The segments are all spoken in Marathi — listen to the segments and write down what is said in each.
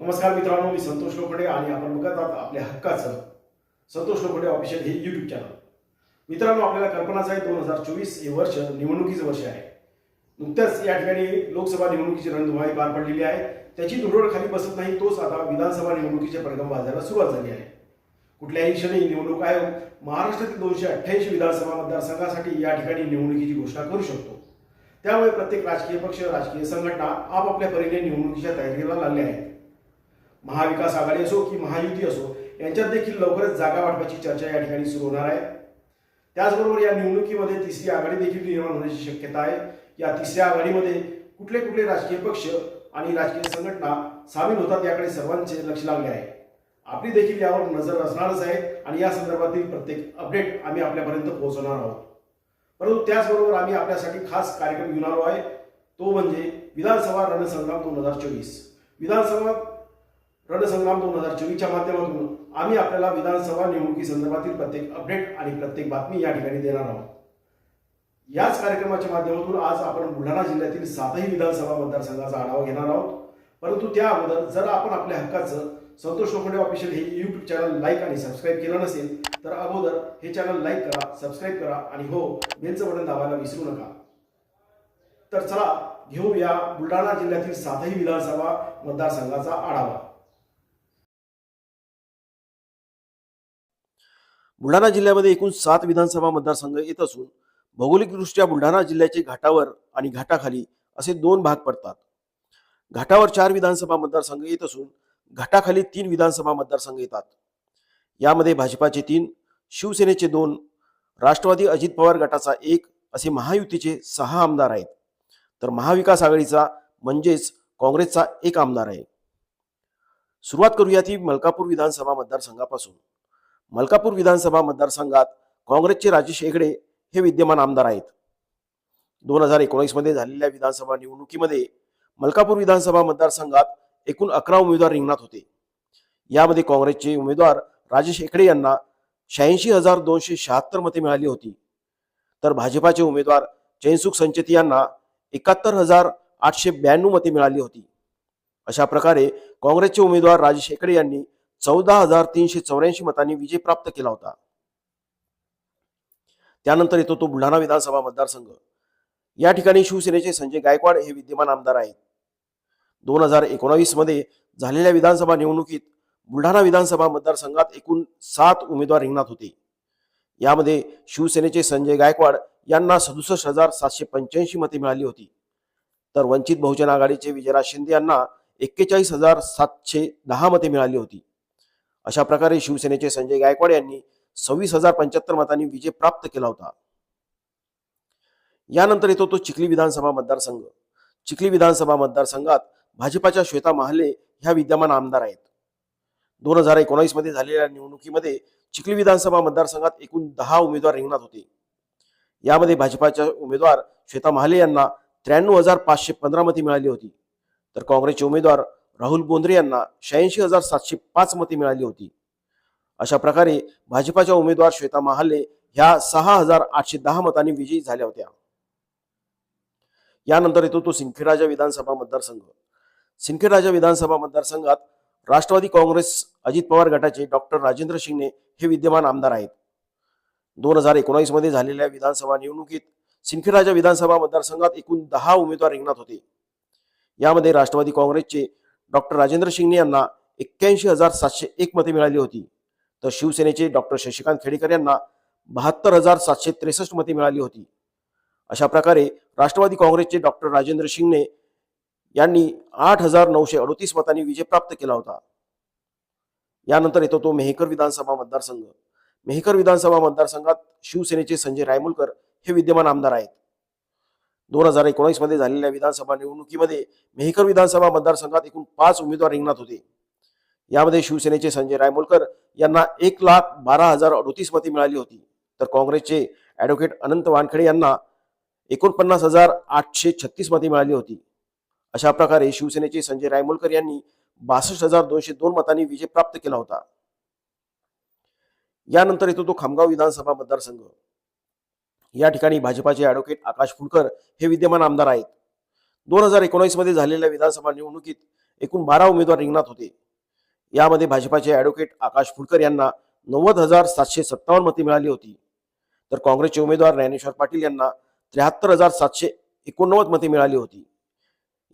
नमस्कार मित्रांनो मी संतोष लोखंडे आणि आपण बघत आहात आपल्या हक्काचं संतोष लोखंडे ऑफिशियल हे युट्यूब चॅनल मित्रांनो आपल्याला कल्पनाच आहे दोन हजार चोवीस हे वर्ष निवडणुकीचं वर्ष आहे. नुकत्याच या ठिकाणी लोकसभा निवडणुकीची रणधुमाळी पार पडलेली आहे. त्याची धुरळ खाली बसत नाही तोच आता विधानसभा निवडणुकीच्या परिणाम वाजायला सुरुवात झाली आहे. कुठल्याही क्षणी निवडणूक आयोग महाराष्ट्रातील दोनशे अठ्ठ्याऐंशी विधानसभा मतदारसंघासाठी या ठिकाणी निवडणुकीची घोषणा करू शकतो. त्यामुळे प्रत्येक राजकीय पक्ष राजकीय संघटना आपापल्या परीने निवडणुकीच्या तयारीला लागल्या आहेत. महाविकास आघाडी असो की महायुती असो यांच्यात देखील लवकरच जागा वाटपाची चर्चा या ठिकाणी सुरू होणार आहे. त्याचबरोबर या निवडणुकीमध्ये तिसरी आघाडी देखील निर्माण होण्याची शक्यता आहे. या तिसऱ्या आघाडीमध्ये कुठले कुठले राजकीय पक्ष आणि राजकीय संघटना सामील होतात याकडे सर्वांचे लक्ष लागले आहे. आपली देखील यावर नजर असणारच आहे आणि या संदर्भातील प्रत्येक अपडेट आम्ही आपल्यापर्यंत पोहोचवणार आहोत. परंतु त्याचबरोबर आम्ही आपल्यासाठी खास कार्यक्रम घेऊन आलो आहे. तो म्हणजे विधानसभा रणसंग्राम दोन हजार चोवीस. विधानसभा रणसंग्राम दोन हजार चोवीसच्या माध्यमातून आम्ही आपल्याला विधानसभा निवडणुकी संदर्भातील प्रत्येक अपडेट आणि प्रत्येक बातमी या ठिकाणी देणार आहोत. याच कार्यक्रमाच्या माध्यमातून आज आपण बुलढाणा जिल्ह्यातील सातही विधानसभा मतदारसंघाचा आढावा घेणार आहोत. परंतु त्या अगोदर जर आपण आपल्या हक्काचं संतोष लोखंडे ऑफिशियल हे यूट्यूब चॅनल लाईक आणि सबस्क्राईब केलं नसेल तर अगोदर हे चॅनल लाईक करा सबस्क्राईब करा आणि हो बेलचं बटन दाबायला विसरू नका. तर चला घेऊया बुलढाणा जिल्ह्यातील सातही विधानसभा मतदारसंघाचा आढावा. बुलढाणा जिल्ह्यामध्ये एकूण सात विधानसभा मतदारसंघ येत असून भौगोलिकदृष्ट्या बुलढाणा जिल्ह्याचे घाटावर आणि घाटाखाली असे दोन भाग पडतात. घाटावर चार विधानसभा मतदारसंघ येत असून घाटाखाली तीन विधानसभा मतदारसंघ येतात. यामध्ये भाजपाचे तीन शिवसेनेचे दोन राष्ट्रवादी अजित पवार गटाचा एक असे महायुतीचे सहा आमदार आहेत. तर महाविकास आघाडीचा म्हणजेच काँग्रेसचा एक आमदार आहे. सुरुवात करूया ती मलकापूर विधानसभा मतदारसंघापासून. मलकापूर विधानसभा मतदारसंघात काँग्रेसचे राजेश हेगडे हे विद्यमान आमदार आहेत. दोन हजार एकोणीसमध्ये झालेल्या विधानसभा निवडणुकीमध्ये मलकापूर विधानसभा मतदारसंघात एकूण अकरा उमेदवार रिंगणात होते. यामध्ये काँग्रेसचे उमेदवार राजेश हेकडे यांना शहाऐंशी हजार दोनशे शहात्तर मते मिळाली होती. तर भाजपाचे उमेदवार जयसुख संचेती यांना एकाहत्तर हजार आठशे ब्याण्णव मते मिळाली होती. अशा प्रकारे काँग्रेसचे उमेदवार राजेश हेकडे यांनी चौदा हजार तीनशे चौऱ्याऐंशी मतांनी विजय प्राप्त केला होता. त्यानंतर येतो तो बुलढाणा विधानसभा मतदारसंघ. या ठिकाणी शिवसेनेचे संजय गायकवाड हे विद्यमान आमदार आहेत. दोन हजार एकोणावीसमध्ये झालेल्या विधानसभा निवडणुकीत बुलढाणा विधानसभा मतदारसंघात एकूण सात उमेदवार रिंगणात होते. यामध्ये शिवसेनेचे संजय गायकवाड यांना सदुसष्ट हजार सातशे पंच्याऐंशी मते मिळाली होती. तर वंचित बहुजन आघाडीचे विजयराज शिंदे यांना एक्केचाळीस हजार सातशे दहा मते मिळाली होती. अशा प्रकारे शिवसेनेचे संजय गायकवाड यांनी सव्वीस हजार पंच्याहत्तर मतांनी विजय प्राप्त केला होता. यानंतर येतो तो चिखली विधानसभा मतदारसंघ. चिखली विधानसभा मतदारसंघात भाजपाच्या श्वेता महाले ह्या विद्यमान आमदार आहेत. दोन हजार एकोणावीसमध्ये झालेल्या निवडणुकीमध्ये चिखली विधानसभा मतदारसंघात एकूण दहा उमेदवार रिंगणात होते. यामध्ये भाजपाच्या उमेदवार श्वेता महाले यांना त्र्याण्णव हजार पाचशे पंधरा मते मिळाली होती. तर काँग्रेसचे उमेदवार राहुल बोंद्रे यांना शहाऐंशी हजार सातशे पाच मते मिळाली होती. अशा प्रकारे भाजपाच्या उमेदवार श्वेता महाले ह्या सहा हजार आठशे दहा मतांनी विजयी झाल्या होत्या. यानंतर येतो तो सिंदखेडराजा विधानसभा मतदारसंघ. सिंदखेडराजा विधानसभा मतदारसंघात राष्ट्रवादी काँग्रेस अजित पवार गटाचे डॉक्टर राजेंद्र शिंगणे हे विद्यमान आमदार आहेत. दोन हजार एकोणीसमध्ये झालेल्या विधानसभा निवडणुकीत सिंदखेडराजा विधानसभा मतदारसंघात एकूण दहा उमेदवार रिंगणात होते. यामध्ये राष्ट्रवादी काँग्रेसचे डॉक्टर राजेंद्र शिंगणे यांना एक्क्याऐंशी हजार सातशे एक मते मिळाली होती. तर शिवसेनेचे डॉक्टर शशिकांत खेडेकर यांना बहात्तर हजार सातशे त्रेसष्ट मते मिळाली होती. अशा प्रकारे राष्ट्रवादी काँग्रेसचे डॉक्टर राजेंद्र शिंगणे यांनी आठ हजार नऊशे अडोतीस मतांनी विजय प्राप्त केला होता. यानंतर येतो तो मेहकर विधानसभा मतदारसंघ. मेहकर विधानसभा मतदारसंघात शिवसेनेचे संजय रायमुलकर हे विद्यमान आमदार आहेत. दोन हजार एकोणीसमध्ये झालेल्या विधानसभा निवडणुकीमध्ये मेहकर विधानसभा मतदारसंघात एकूण पाच उमेदवार रिंगणात होते. यामध्ये शिवसेनेचे संजय रायमोलकर यांना एक लाख बारा हजार अडोतीस मते मिळाली होती. तर काँग्रेसचे ऍडव्होकेट अनंत वानखेडे यांना एकोणपन्नास हजार आठशे छत्तीस मते मिळाली होती. अशा प्रकारे शिवसेनेचे संजय रायमोलकर यांनी बासष्ट हजार दोनशे दोन मतांनी विजय प्राप्त केला होता. यानंतर येतो तो खामगाव विधानसभा मतदारसंघ. या ठिकाणी भाजपाचे ॲडव्होकेट आकाश फुलकर हे विद्यमान आमदार आहेत. दोन हजार एकोणीसमध्ये झालेल्या विधानसभा निवडणुकीत एकूण बारा उमेदवार रिंगणात होते. यामध्ये भाजपाचे ॲडव्होकेट आकाश फुलकर यांना नव्वद हजार सातशे सत्तावन्न मते मिळाली होती. तर काँग्रेसचे उमेदवार ज्ञानेश्वर पाटील यांना त्र्याहत्तर हजार सातशे एकोणनव्वद मते मिळाली होती.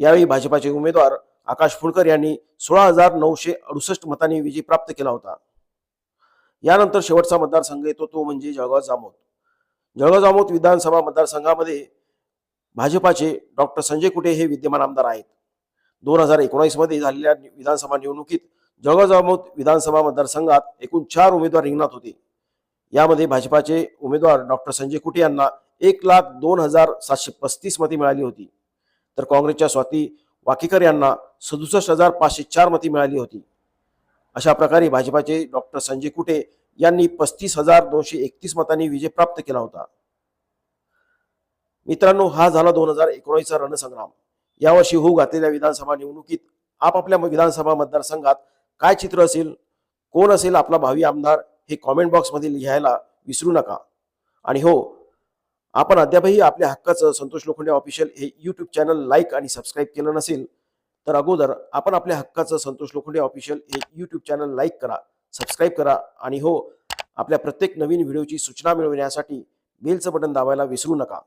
यावेळी भाजपाचे उमेदवार आकाश फुलकर यांनी सोळा हजार नऊशे अडुसष्ट मतांनी विजय प्राप्त केला होता. यानंतर शेवटचा मतदारसंघ येतो तो म्हणजे जळगाव जामोद. जळगाव जामोद विधानसभा मतदारसंघामध्ये भाजपाचे डॉक्टर संजय कुटे हे विद्यमान आमदार आहेत. दोन हजार एकोणीसमध्ये झालेल्या विधानसभा निवडणुकीत जळगाव जामोद विधानसभा मतदारसंघात एकूण चार उमेदवार रिंगणात होते. यामध्ये भाजपाचे उमेदवार डॉक्टर संजय कुटे यांना एक लाख दोन हजार सातशे पस्तीस मते मिळाली होती. तर काँग्रेसच्या स्वाती वाकेकर यांना सदुसष्ट हजार पाचशे चार मते मिळाली होती. अशा प्रकारे भाजपाचे डॉक्टर संजय कुटे यांनी पस्तीस हजार दोनशे एकतीस मतांनी विजय प्राप्त केला होता. मित्रांनो हा झाला दोन हजार एकोणीसचा रणसंग्राम. यावर्षी होऊ घातलेल्या विधानसभा निवडणुकीत आपापल्या विधानसभा मतदारसंघात काय चित्र असेल कोण असेल आपला भावी आमदार हे कॉमेंट बॉक्समध्ये लिहायला विसरू नका. आणि हो आपण अद्यापही आपल्या हक्काचं संतोष लोखंडे ऑफिशियल हे यूट्यूब चॅनल लाईक आणि सबस्क्राईब केलं नसेल तर अगोदर आपण आपल्या हक्काचं संतोष लोखंडे ऑफिशियल हे यूट्यूब चॅनल लाईक करा. सबस्क्राईब करा आणि हो आपल्या प्रत्येक नवीन व्हिडिओची सूचना मिळविण्यासाठी बेलचं बटन दाबायला विसरू नका.